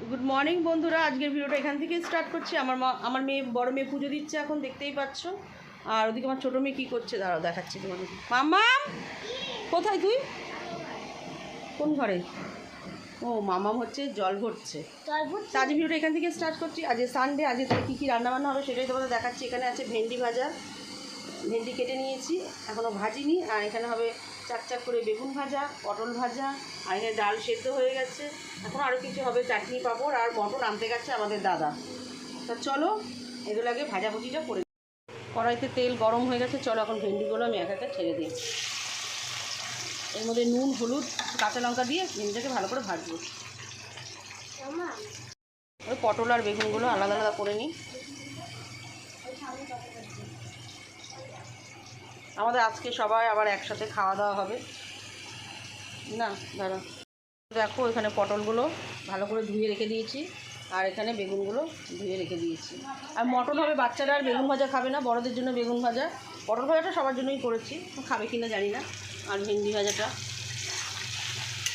Good morning বন্ধুরা। আজকের ভিডিওটা এখান থেকে স্টার্ট করছি। আমার মা আমার মেয়ে বড় মেয়ে পুজো দিচ্ছে এখন দেখতেই পাচ্ছ। আর ওদিকে আমার ছোটো মেয়ে কী করছে? দাঁড়াও দেখাচ্ছি তোমাদের। মামাম কোথায় তুই? কোন ঘরে? ও মামাম হচ্ছে জল ভরছে। আজ ভিডিওটা এখান থেকে স্টার্ট করছি। আজ সানডে আজকে তাহলে কী কী রান্নাবান্না হবে সেটাই তোমাদের দেখাচ্ছি। এখানে আছে ভেন্ডি ভাজা। ভেন্ডি কেটে নিয়েছি এখনও ভাজিনি। আর এখানে হবে চাক চাক করে বেগুন ভাজা পটল ভাজা আর এখানে ডাল সেদ্ধ হয়ে গেছে। এখন আরও কিছু হবে চাটনি পাঁপড় আর মটন আনতে গেছে আমাদের দাদা। তা চলো এগুলো আগে ভাজাভুজিটা করে। কড়াইতে তেল গরম হয়ে গেছে চলো এখন ভেন্ডিগুলো আমি এক একে ছেড়ে দিই। এর মধ্যে নুন হলুদ কাঁচা লঙ্কা দিয়ে ভেন্ডিটাকে ভালো করে ভাজবো। ওই পটল আর বেগুনগুলো আলাদা আলাদা করে নিই। আমাদের আজকে সবাই আবার একসাথে খাওয়া দাওয়া হবে। না দাঁড়া দেখো, এখানে পটলগুলো ভালো করে ধুয়ে রেখে দিয়েছি, আর এখানে বেগুনগুলো ধুয়ে রেখে দিয়েছি। আর মটন হবে, বাচ্চারা আর বেগুন ভাজা খাবে না, বড়দের জন্য বেগুন ভাজা। পটল ভাজাটা সবার জন্যই করেছি, খাবে কি না জানি না, আর ভেন্ডি ভাজাটা।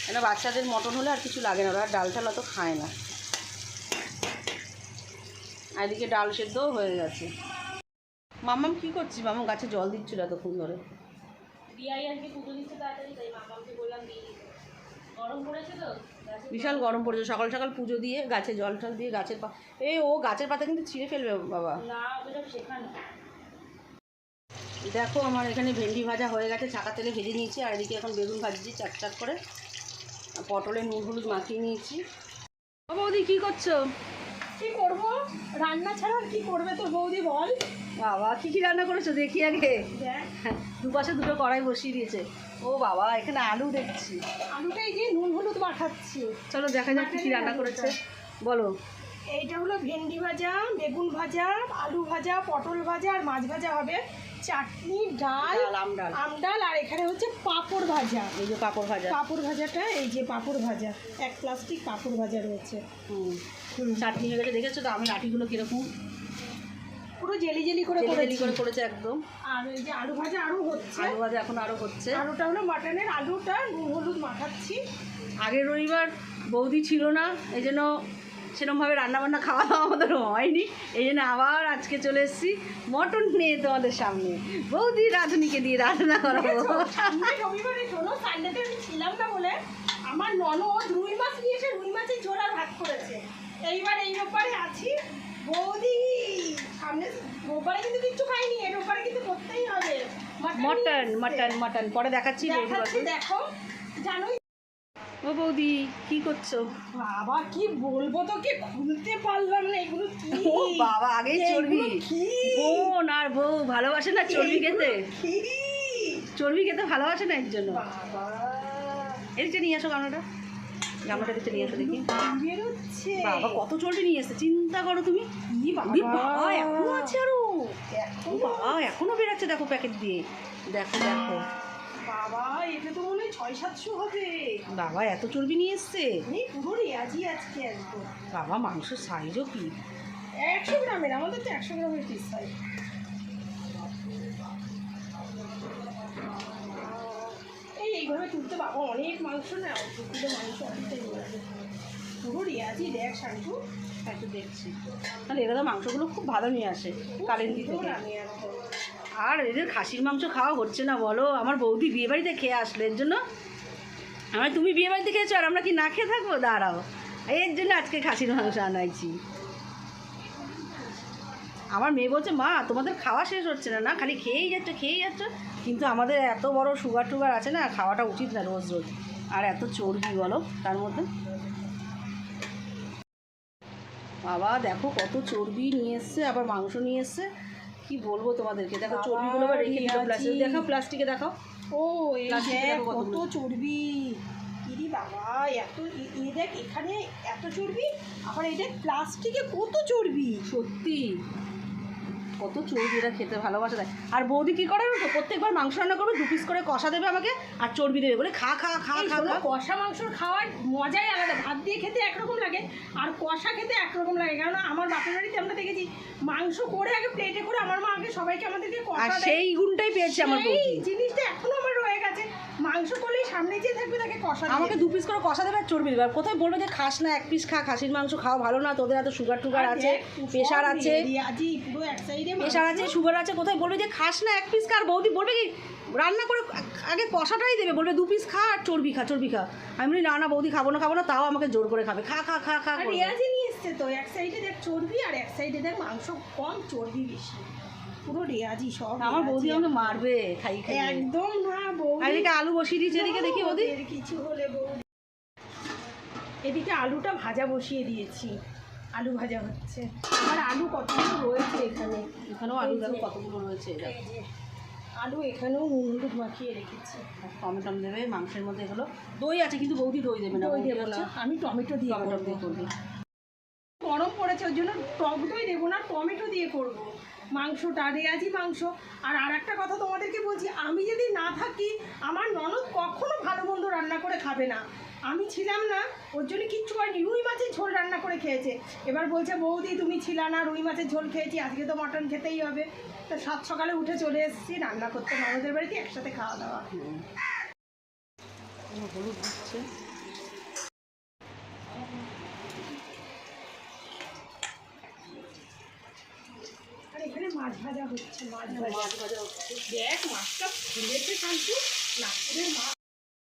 এটা বাচ্চাদের মটন হলে আর কিছু লাগে না, ওরা ডাল টাল অত খায় না। এদিকে ডাল সেদ্ধও হয়ে গেছে। মামাম কি করছিস? মামাম গাছে জল দিচ্ছিল এতক্ষণ ধরে। বিশাল গরম পড়েছে সকাল সকাল পুজো দিয়ে গাছে জল টল দিয়ে গাছের পা এই ও গাছের পাতা কিন্তু ছিঁড়ে ফেলবে বাবা। দেখো আমার এখানে ভেন্ডি ভাজা হয়ে গেছে ছাকা তেলে ভেজে নিয়েছি আর এদিকে এখন বেগুন ভাজছি চাক চাক করে। পটলে নুন হলুদ মাখিয়ে নিয়েছি। বাবা বৌদি কী করছ? কি করব? রান্না ছাড়া আর কি করবে তোর বৌদি বল? বাবা কী কী রান্না করেছ দেখি আগে? দুপাশে দুটো কড়াই বসিয়ে দিয়েছে। ও বাবা এখানে আলু দেখছি। আলুটাই যে নুন হলুদ মাখাচ্ছি। চলো দেখা যাক কী রান্না করেছে। বলো। এইটা হলো ভেন্ডি ভাজা বেগুন ভাজা আলু ভাজা পটল ভাজা আর মাছ ভাজা হবে চাটনি ডাল ডাল, আম ডাল। আম ডাল আর এখানে হচ্ছে পাঁপড় ভাজা। এই যে পাঁপড় ভাজা। পাঁপড় ভাজাটা এই যে পাঁপড় ভাজা এক প্লাস্টিক পাঁপড় ভাজা রয়েছে। হুম। চাটনি হয়ে গেছে দেখেছ তো আমি লাঠিগুলো কীরকম? পুরো জেলি জেলি করে জেলি করে করেছে একদম। আর এই যে আলু ভাজা আরও হচ্ছে। আলু ভাজা এখন আরও হচ্ছে। আলুটা হলো মাটনের আলুটা নুন হলুদ মাখাচ্ছি। আগের রবিবার বৌদি ছিল না এই জন্য সেরকমভাবে রান্নাবান্না খাওয়া দাওয়া আমাদের হয়নি। এই জন্য আবার আজকে চলে এসেছি মটন নিয়ে তোমাদের সামনে। বৌদি রাঁধুনিকে দিয়ে রান্না করাবো। রবিবারে শোনো সানডেতে আমি ছিলাম না বলে আমার ননদ রুই মাছ নিয়েছে রুই মাছের আর ভাত করেছে। এইবার এই রোববারে আছি। বৌদি সামনে রোববারে কিন্তু কিচ্ছু খাইনি এই রোববারে কিন্তু করতেই হবে। Mutton mutton. মটন পরে দেখাচ্ছি দেখো। জানোই ও বৌদি কি করছ? বাবা কি বলব তোকে? খুলতে পারলাম না এগুলো কি? ও বাবা আগেই চর্বি? বোন আর বউ ভালোবাসে না চর্বি খেতে? চর্বি খেতে ভালোবাসে না এর জন্য? এর যে নিয়ে আসো গামলাটা। গামলাটা দিচ্ছে নিয়ে আসো দেখি। বাবা কত চর্বি নিয়ে এসছে চিন্তা করো তুমি। বাবা? এখনও আছে আরও। বাবা এখনও বেরাচ্ছে দেখো প্যাকেট দিয়ে। দেখো দেখো। বাবা এটা তো মনে হয় ছয় সাতশো হবে। বাবা এত চর্বি নিয়ে এসছে। আমি পুরো রেয়াজি আজকে একদম। বাবা মাংসের সাইজও কি? একশো গ্রামের আমাদের তো একশো গ্রামের পিস হয় এই এইভাবে তুলতে বাবা অনেক মাংস না দু মাংস অনেকটাই পুরো রেয়াজি দেখ শান্তু একটু দেখছি। তাহলে এরা তো মাংসগুলো খুব ভালো নিয়ে আসে কালেন্দি পুরো থেকে। রান্না একদম। আর এদের খাসির মাংস খাওয়া হচ্ছে না, বলো। আমার বৌদি বিয়ে বাড়িতে খেয়ে আসলে এর জন্য। আমার তুমি বিয়ে বাড়িতে খেয়েছো আর আমরা কি না খেয়ে থাকব? দাঁড়াও। এর জন্য আজকে খাসির মাংস আনাইছি। আমার মেয়ে বলছে, মা, তোমাদের খাওয়া শেষ হচ্ছে না না, খালি খেয়েই যাচ্ছে খেয়েই যাচ্ছে। কিন্তু আমাদের এত বড় সুগার টুগার আছে না, খাওয়াটা উচিত না রোজ রোজ। আর এত চর্বি বলো, তার মধ্যে? বাবা, দেখো কত চর্বি নিয়ে এসছে, আবার মাংস নিয়ে এসছে। কি বলব তোমাদেরকে? দেখো চর্বিগুলো আবার রেখে দিল প্লাস্টিক। দেখো দেখাও প্লাস্টিকে দেখাও। ও এই দেখ কত। চর্বি। কিরি বাবা এত এ দেখ এখানে এত চর্বি আবার এই দেখ প্লাস্টিকে কত চর্বি। সত্যি? কত চর্বি এরা খেতে ভালোবাসা দেয় আর বৌদি কী করে তো প্রত্যেকবার মাংস রান্না করবে দু পিস করে কষা দেবে আমাকে আর চর্বি দেবে বলে খা খা খা এই খা। কষা মাংস খাওয়ার মজাই আলাদা। ভাত দিয়ে খেতে একরকম লাগে আর কষা খেতে একরকম লাগে। কারণ আমার বাপের বাড়িতে আমরা দেখেছি মাংস করে আগে প্লেটে করে আমার মা আগে সবাইকে আমাদেরকে কষা সেই গুণটাই পেয়েছে আমার বৌদি। জিনিসটা এখনও আমার রয়ে গেছে। মাংস করলেই সামনে যে থাকবে তাকে কষা আমাকে দু পিস করে কষা দেবে আর চর্বি দেবে। আর কোথায় বলবে যে খাস না এক পিস খা খাসির মাংস খাওয়া ভালো না তোদের এত সুগার টুগার আছে প্রেশার আছে। প্রেশার আছে সুগার আছে কোথায় বলবে যে খাস না এক পিস খা আর বৌদি বলবে কি রান্না করে আগে কষাটাই দেবে বলবে দু পিস খা আর চর্বি খা চর্বি খা। আমি বলি না না বৌদি খাব না খাব না তাও আমাকে জোর করে খাবে। খা খা খা খা রেয়াজি নিয়ে এসছে তো এক সাইডে দেখ চর্বি আর এক সাইডে দেখ মাংস কম চর্বি বেশি। পুরো রেয়াজি সব আমার বৌদি আমাকে মারবে খাই খাই একদম না বৌদি। এদিকে আলু বসিয়ে দিয়েছে এদিকে দেখি বৌদি। কিছু হলে বৌদি। এদিকে আলুটা ভাজা বসিয়ে দিয়েছি। আলু ভাজা হচ্ছে। আমার আলু কতগুলো রয়েছে এখানে? এখানেও আলু দেখো কতগুলো রয়েছে আলু এখানেও হলুদ মাখিয়ে রেখেছি। দেবে মাংসের মধ্যে এগুলো। দই আছে কিন্তু বৌদি দই দেবে না। দই দেবো না। আমি টমেটো দিয়ে টমেটো দিয়ে করবে। গরম পড়েছে ওর জন্য টক দই দেবো না টমেটো দিয়ে করব। মাংসটা রেয়াজি মাংস। আর আর একটা কথা তোমাদেরকে বলছি আমি যদি না থাকি আমার ননদ কখনো ভালো মন্দ রান্না করে খাবে না। আমি ছিলাম না ওর জন্য কিচ্ছু করেনি রুই মাছের ঝোল রান্না করে খেয়েছে। এবার বলছে বৌদি তুমি ছিলা না রুই মাছের ঝোল খেয়েছি আজকে তো মটন খেতেই হবে। তো সাত সকালে উঠে চলে এসেছি রান্না করতে। ননদের বাড়িতে একসাথে খাওয়া দাওয়া। হলুদ দিচ্ছে আর এখানে মাছ ভাজা হচ্ছে মাছ ভাজা দেখ মাছটা ফুলেছে শান্তু। নাগপুরের মাছ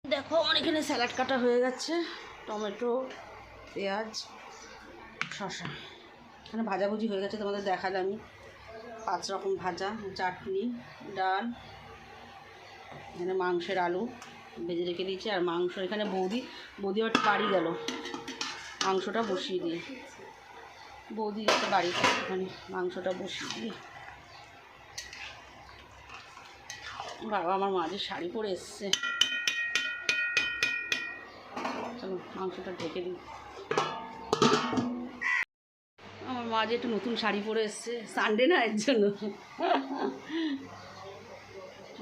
দেখো আমার এখানে স্যালাড কাটা হয়ে গেছে। টমেটো পেঁয়াজ শসা। এখানে ভাজাভুজি হয়ে গেছে তোমাদের আমি। পাঁচ রকম ভাজা চাটনি ডাল এখানে মাংসের আলু ভেজে রেখে দিয়েছি। আর মাংস এখানে বৌদি বৌদি আবার বাড়ি গেল। মাংসটা বসিয়ে দিয়ে। বৌদি গেছে বাড়িতে এখানে মাংসটা বসিয়ে দিয়ে। বাবা, আমার মাঝে শাড়ি পরে এসছে। চলো, মাংসটা ঢেকে দিই। আমার মা যে একটু নতুন শাড়ি পরে এসছে সানডে না এর জন্য।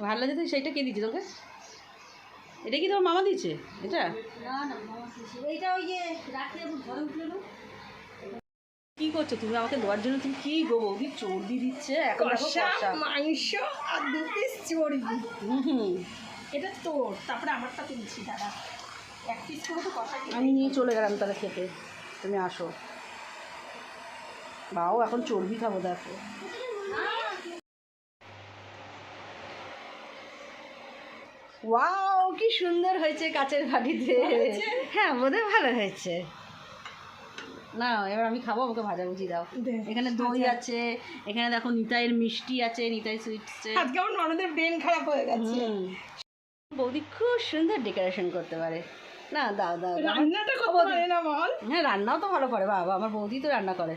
ভালো লাগছে তুই সেইটা কে দিচ্ছে তোকে এটা কি তোমার মামা দিয়েছে? এটা? এইটা ওই যে রাখলে ঘরে উঠলে না? কি করছ তুমি আমাকে দেওয়ার জন্য? তুমি কি গো বৌদি? চর্বি দিচ্ছে এখন দেখো কষা কষা। মাংস আর দু পিস চর্বি। হুম। এটা তোর তারপরে আমারটা তুলছি দাদা এক পিস করে তো কষা আমি নিয়ে চলে গেলাম তাহলে খেতে। তুমি আসো। বাও এখন চর্বি খাব দেখো। ওয়াও কি সুন্দর হয়েছে কাচের বাটিতে হ্যাঁ বোধহয় ভালো হয়েছে। না এবার আমি খাব আমাকে ভাজাভুজি দাও। এখানে দই আছে এখানে দেখো নিতাইয়ের মিষ্টি আছে নিতাই সুইটসে আজকে আমার ননদের ব্রেন খারাপ হয়ে গেছে। বৌদি খুব সুন্দর ডেকোরেশন করতে পারে। না দাও দাও। রান্নাটা পারে না বল? হ্যাঁ রান্নাও তো ভালো করে বাবা আমার বৌদি তো রান্না করে।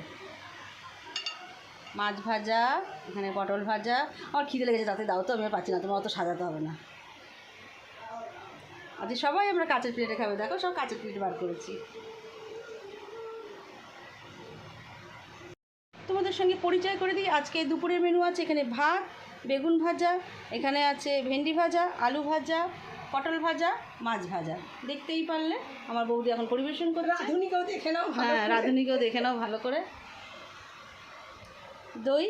মাছ ভাজা এখানে পটল ভাজা আমার খিদে লেগেছে তাতে দাও তো আমি পাচ্ছি না তোমার অত সাজাতে হবে না। আজকে সবাই আমরা কাঁচের প্লেটে খাবে দেখো সব কাঁচের প্লেট বার করেছি। তোমাদের সঙ্গে পরিচয় করে দিই। আজকে দুপুরের মেনু আছে এখানে ভাত বেগুন ভাজা এখানে আছে ভেন্ডি ভাজা আলু ভাজা পটল ভাজা মাছ ভাজা। দেখতেই পারলে আমার বৌদি এখন পরিবেশন করে রাধুনিকেও দেখে নাও হ্যাঁ। রাঁধুনিকেও দেখে নাও ভালো করে। দই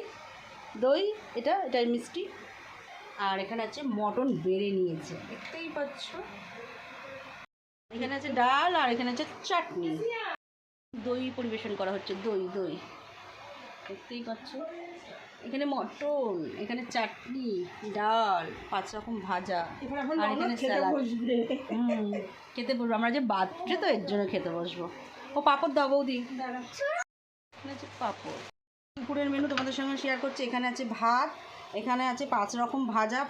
দই এটা এটা মিষ্টি। আর এখানে আছে মটন বেড়ে নিয়েছে। দেখতেই পাচ্ছ। এখানে আছে ডাল আর এখানে আছে চাটনি। দই পরিবেশন করা হচ্ছে। দই দই। দেখতেই পাচ্ছ। এখানে মটন এখানে চাটনি ডাল পাঁচ রকম ভাজা আর এখানে খেতে স্যালাড। বসবে। হুম খেতে বসবো। আমরা যে বাচ্চা তো এর জন্য খেতে বসবো। ও পাপড় দাও বৌদি। আছে পাঁপড়। দুপুরের মেনু তোমাদের সঙ্গে শেয়ার করছি। এখানে আছে ভাত এখানে আছে পাঁচ রকম ভাজা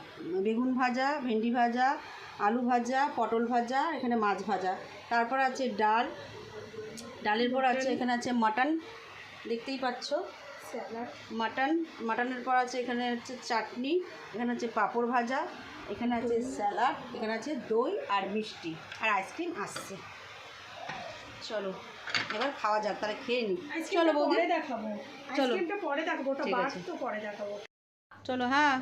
বেগুন ভাজা ভেন্ডি ভাজা আলু ভাজা পটল ভাজা এখানে মাছ ভাজা। তারপর আছে ডাল। ডালের পর আছে এখানে আছে মাটন। দেখতেই পাচ্ছ। মাটন মাটনের পর আছে এখানে হচ্ছে চাটনি এখানে হচ্ছে পাঁপড় ভাজা এখানে আছে স্যালাড এখানে আছে দই আর মিষ্টি আর আইসক্রিম আসছে। চলো এবার খাওয়া যাক তাহলে খেয়ে নি। চলো পরে দেখাবো। চলো। আইসক্রিমটা পরে দেখাবো ঠিক আছে। তো পরে দেখাবো। চলো হ্যাঁ।